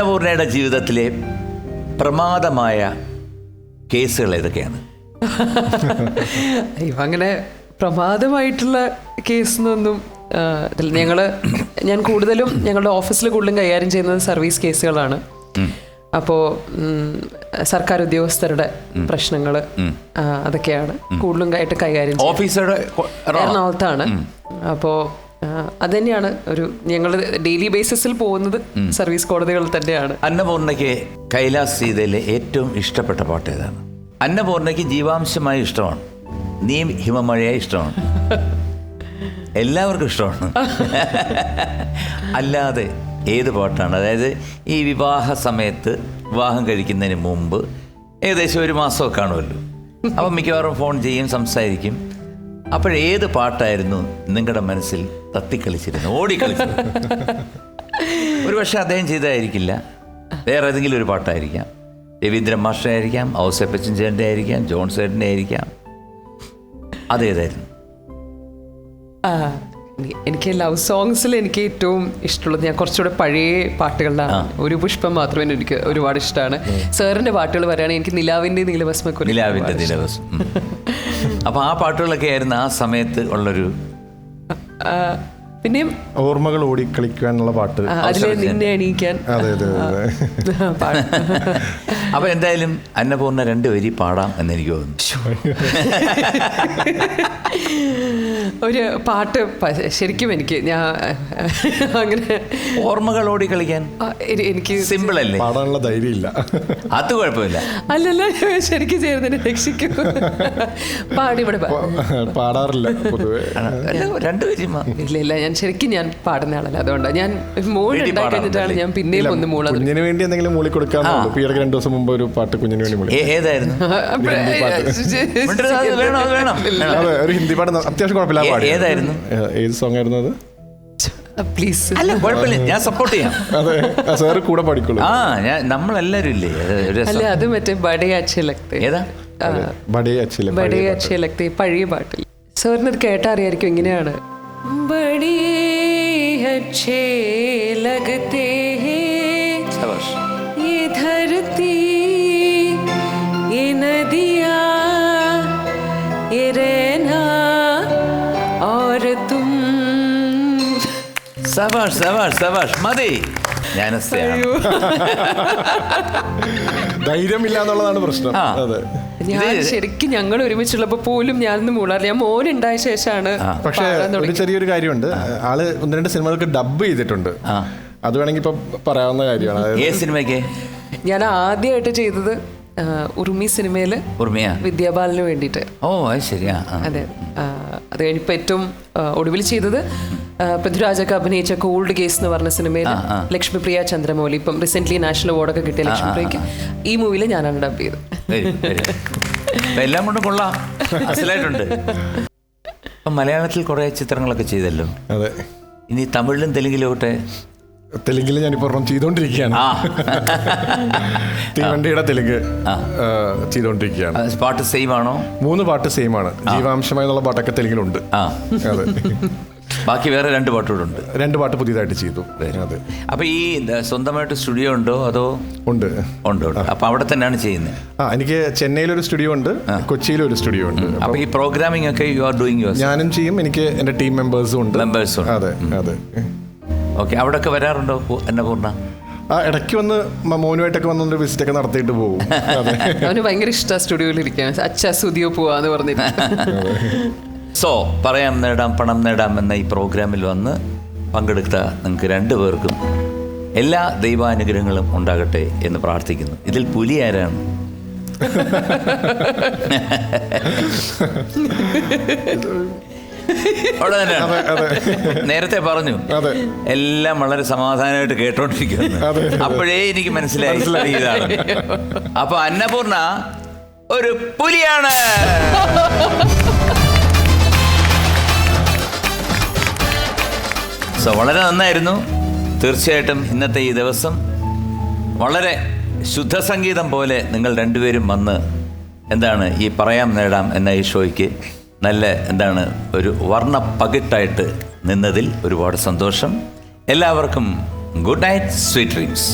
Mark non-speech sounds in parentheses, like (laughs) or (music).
അന്നപൂർണയുടെ ജീവിതത്തിലെ പ്രമാദമായ കേസുകൾ ഏതൊക്കെയാണ്? അങ്ങനെ പ്രമാദമായിട്ടുള്ള കേസിനൊന്നും ഇതിൽ ഞങ്ങൾ ഞാൻ കൂടുതലും ഞങ്ങളുടെ ഓഫീസിൽ കൂടുതലും കൈകാര്യം ചെയ്യുന്നത് സർവീസ് കേസുകളാണ്. അപ്പോൾ സർക്കാർ ഉദ്യോഗസ്ഥരുടെ പ്രശ്നങ്ങൾ അതൊക്കെയാണ് കൂടുതലും ആയിട്ട് കൈകാര്യം ഓഫീസറുടെ എറണാകുളത്താണ്. അപ്പോൾ അത് തന്നെയാണ് ഒരു ഞങ്ങൾ ഡെയിലി ബേസിസിൽ പോകുന്നത് സർവീസ് കോടതികൾ തന്നെയാണ്. അന്നപൂർണയ്ക്ക് കൈലാസ് സീതയിലെ ഏറ്റവും ഇഷ്ടപ്പെട്ട പാട്ട് ഏതാണ്? അന്നപൂർണയ്ക്ക് ജീവാംശമായ ഇഷ്ടമാണ്. നീ ഹിമമഴയായി ഇഷ്ടമാണ്. (laughs) എല്ലാവർക്കും ഇഷ്ടമാണ്. (laughs) അല്ലാതെ ഏത് പാട്ടാണ്? അതായത് ഈ വിവാഹ സമയത്ത് വിവാഹം കഴിക്കുന്നതിന് മുമ്പ് ഏകദേശം ഒരു മാസമൊക്കെ കാണുമല്ലോ. (laughs) അപ്പം മിക്കവാറും ഫോൺ ചെയ്യും സംസാരിക്കും. അപ്പോഴേത് പാട്ടായിരുന്നു നിങ്ങളുടെ മനസ്സിൽ തത്തിക്കളിച്ചിരുന്നത്? ഓടിക്കളിച്ചു (laughs) ഒരു പക്ഷേ അദ്ദേഹം ചെയ്തായിരിക്കില്ല. വേറെ ഏതെങ്കിലും ഒരു പാട്ടായിരിക്കാം. രവീന്ദ്രൻ മാഷായിരിക്കാം ആയിരിക്കാം ഔസേപ്പച്ചൻ ചേട്ടന്റെ ആയിരിക്കാം ജോൺ സേട്ടന്റെ ആയിരിക്കാം. അതേതായിരുന്നു? എനിക്ക് ലവ് സോങ്സിൽ എനിക്ക് ഏറ്റവും ഇഷ്ടമുള്ളത് ഞാൻ കുറച്ചുകൂടെ പഴയ പാട്ടുകളിലാണ് ഒരു പുഷ്പം മാത്രമേ എനിക്ക് ഒരുപാട് ഇഷ്ടമാണ്. സാറിന്റെ പാട്ടുകൾ പറയുകയാണെങ്കിൽ എനിക്ക് നിലാവിന്റെ നീലഭസ്മക്കുറി നിലാവിന്റെ ദിവസം അപ്പോൾ ആ പാട്ടുകളൊക്കെ ആയിരുന്നു ആ സമയത്ത് ഉള്ളൊരു ആ, പിന്നെയും ഓർമ്മകൾ ഓടി പാട്ട്. ആ, അതിലെ നിന്നെ എണീക്കാൻ. അതെ അതെ അതെ. പാട്ട്. അപ്പൊ എന്തായാലും അന്നപൂർണ രണ്ട് വരി പാടാം എന്ന് എനിക്ക് തോന്നുന്നു. ഒരു പാട്ട് ശരിക്കും എനിക്ക് ഞാൻ അങ്ങനെ ഓർമ്മകൾ ഓടി കളിക്കാൻ? എനിക്ക് സിമ്പിൾ അല്ലേ? പാടാനുള്ള ധൈര്യമില്ല. അത് കുഴപ്പമില്ല. അല്ലല്ല ശരിക്കും ചേർന്നതിനെ രക്ഷിക്കും. പാടി ഇവിടെ പാടാറില്ല പൊതുവെ. രണ്ട് വരി ഇല്ല ഇല്ല ഞാൻ ശരിക്കും ഞാൻ പാടുന്ന ആളല്ല അതുകൊണ്ടാണ് ഞാൻ മോൾ ഉണ്ടായി കഴിഞ്ഞിട്ടാണ് ഞാൻ പിന്നെയും ഒന്ന് മൂളത് കുഞ്ഞിന് വേണ്ടി എന്തെങ്കിലും മൂളി കൊടുക്കാൻ ഈ ഇടയ്ക്ക് രണ്ടു ദിവസം മുമ്പ് ഒരു പാട്ട് കുഞ്ഞിന് വേണ്ടി മൂളി ഏതായിരുന്നു? അത് ഒരു ഹിന്ദി പാട്ട് അത്യാവശ്യം കുഴപ്പമില്ല പാട്ട് പാടി. ഏതായിരുന്നു? ഏത് സോങ് ആയിരുന്നു അത്? പ്ലീസ് അല്ല കുഴപ്പമില്ല ഞാൻ സപ്പോർട്ട് ചെയ്യാം. അതെ സാർ കൂടെ പാടിക്കോളൂ. ആ ഞാൻ നമ്മളെല്ലാവരും ഇല്ലേ? അല്ല അത് മറ്റേ ബഡേ അച്ഛേ ലക്തേ. ഏതാ? ബഡേ അച്ചില്ല ബഡേ അച്ഛേ ലക്തേ പഴയ പാട്ടിൽ സാറിന് അത് കേട്ടറിയായിരിക്കും ഇങ്ങനെയാണ്. ബഡേ അച്ഛേ ലഗത്തെ ശബാഷ്. ये धरती ये नदिया ये रहना और तुम സബാഷ് സബാഷ് സബാഷ് മതി ഞാനസ്ഥയാണ് ധൈര്യമില്ല എന്നുള്ളതാണ് പ്രശ്നം ആ. അതെ ഞാൻ ശരിക്കും ഞങ്ങൾ ഒരുമിച്ചുള്ളപ്പോ പോലും ഞാൻ മൂളാറില്ല. ഞാൻ ഉണ്ടായ ശേഷമാണ് പക്ഷേ ഒരു ചെറിയൊരു കാര്യമുണ്ട്. ആൾ ഒന്ന് രണ്ട് സിനിമകൾക്ക് ഡബ് ചെയ്തിട്ടുണ്ട്. അത് വേണമെങ്കിൽ ഇപ്പൊ പറയാവുന്ന കാര്യമാണ്. ഏത് സിനിമയ്ക്ക്? ഞാൻ ആദ്യമായിട്ട് ചെയ്തത് ഉർമി ഉറുമി സിനിമയിൽ ഉർമിയ വിദ്യാബാലന് വേണ്ടിയിട്ട്. ഓ അത് ശരിയാ. അതെ. അത് കഴിഞ്ഞപ്പോൾ ഏറ്റവും ഒടുവിൽ ചെയ്തത് പൃഥ്വിരാജൊക്കെ അഭിനയിച്ച കോൾഡ് കേസ് എന്ന് പറഞ്ഞ സിനിമയിൽ ലക്ഷ്മിപ്രിയ ചന്ദ്രമൗലി ഇപ്പം റീസെന്റ് നാഷണൽ അവാർഡൊക്കെ കിട്ടിയ ലക്ഷ്മിപ്രിയക്ക് ഈ മൂവിയിൽ ഞാനാണ് ഡബ് ചെയ്തത്. വരും, വരും. അപ്പൊ എല്ലാം കൊണ്ടും കൊള്ളാം. അസലായിട്ടുണ്ട്. മലയാളത്തിൽ കുറേ ചിത്രങ്ങളൊക്കെ ചെയ്തല്ലോ. അതെ. ഇനി തമിഴിലും തെലുങ്കിലും ഓട്ടെ തെലുങ്കിൽ ഞാൻ ഒരെണ്ണം ചെയ്തുകൊണ്ടിരിക്കുകയാണ് ആ. തീവണ്ടിയുടെ തെലുങ്ക് അത് പാട്ട് സെയിം ആണോ? മൂന്ന് പാട്ട് സെയിം ആണ്. ജീവാംശമായി എന്നുള്ള പാട്ടൊക്കെ തെലുങ്കിലുണ്ട്. ആ. അതെ. ബാക്കി വേറെ രണ്ട് പാട്ടുകൂടെ ഉണ്ട് രണ്ട് പാട്ട് പുതിയതായിട്ട് ചെയ്തു. അതെ. അപ്പൊ ഈ സ്വന്തമായിട്ട് സ്റ്റുഡിയോ ഉണ്ടോ അതോ? ഉണ്ട്. ഉണ്ട് അപ്പൊ അവിടെ തന്നെയാണ് ചെയ്യുന്നത് ആ എനിക്ക് ചെന്നൈയിലൊരു സ്റ്റുഡിയോ ഉണ്ട് കൊച്ചിയിലൊരു സ്റ്റുഡിയോ ഉണ്ട്. അപ്പൊ ഈ പ്രോഗ്രാമിംഗ് ഒക്കെ യു ആർ ഡൂയിങ് യുവർ ഞാനും ചെയ്യും എനിക്ക് എന്റെ ടീം മെമ്പേഴ്സും ഉണ്ട്. മെമ്പേഴ്സും അതെ അതെ. ഓക്കെ അവിടെ ഒക്കെ വരാറുണ്ടോ? എന്നെ അന്നപൂർണ ആ ഇടയ്ക്ക് വന്ന് മോനുമായിട്ടൊക്കെ വന്നൊരു വിസിറ്റ് ഒക്കെ നടത്തിയിട്ട് പോകും. (laughs) അതെ. അവന് ഭയങ്കര ഇഷ്ടമാണ് സ്റ്റുഡിയോയിൽ ഇരിക്കാൻ. അച്ഛ സ്റ്റുഡിയോ പോവാന്ന് പറഞ്ഞിട്ട്. (laughs) സോ പറയാം നേടാം പണം നേടാം എന്ന ഈ പ്രോഗ്രാമിൽ വന്ന് പങ്കെടുത്ത നിങ്ങൾക്ക് രണ്ടു പേർക്കും എല്ലാ ദൈവാനുഗ്രഹങ്ങളും ഉണ്ടാകട്ടെ എന്ന് പ്രാർത്ഥിക്കുന്നു. ഇതിൽ പുലി ആരാണ്? അവിടെ തന്നെയാണ്. നേരത്തെ പറഞ്ഞു. എല്ലാം വളരെ സമാധാനമായിട്ട് കേട്ടോണ്ടിരിക്കുന്നു. അപ്പോഴേ എനിക്ക് മനസ്സിലായി. ഇതാണ്. അപ്പൊ അന്നപൂർണ ഒരു പുലിയാണ്. സോ വളരെ നന്നായിരുന്നു. തീർച്ചയായിട്ടും ഇന്നത്തെ ഈ ദിവസം വളരെ ശുദ്ധ സംഗീതം പോലെ നിങ്ങൾ രണ്ടുപേരും വന്ന് എന്താണ് ഈ പറയാം നേടാം എന്ന ഈ ഷോയ്ക്ക് നല്ല എന്താണ് ഒരു വർണ പകിട്ടായിട്ട് നിന്നതിൽ ഒരുപാട് സന്തോഷം. എല്ലാവർക്കും ഗുഡ് നൈറ്റ് സ്വീറ്റ് ഡ്രീംസ്.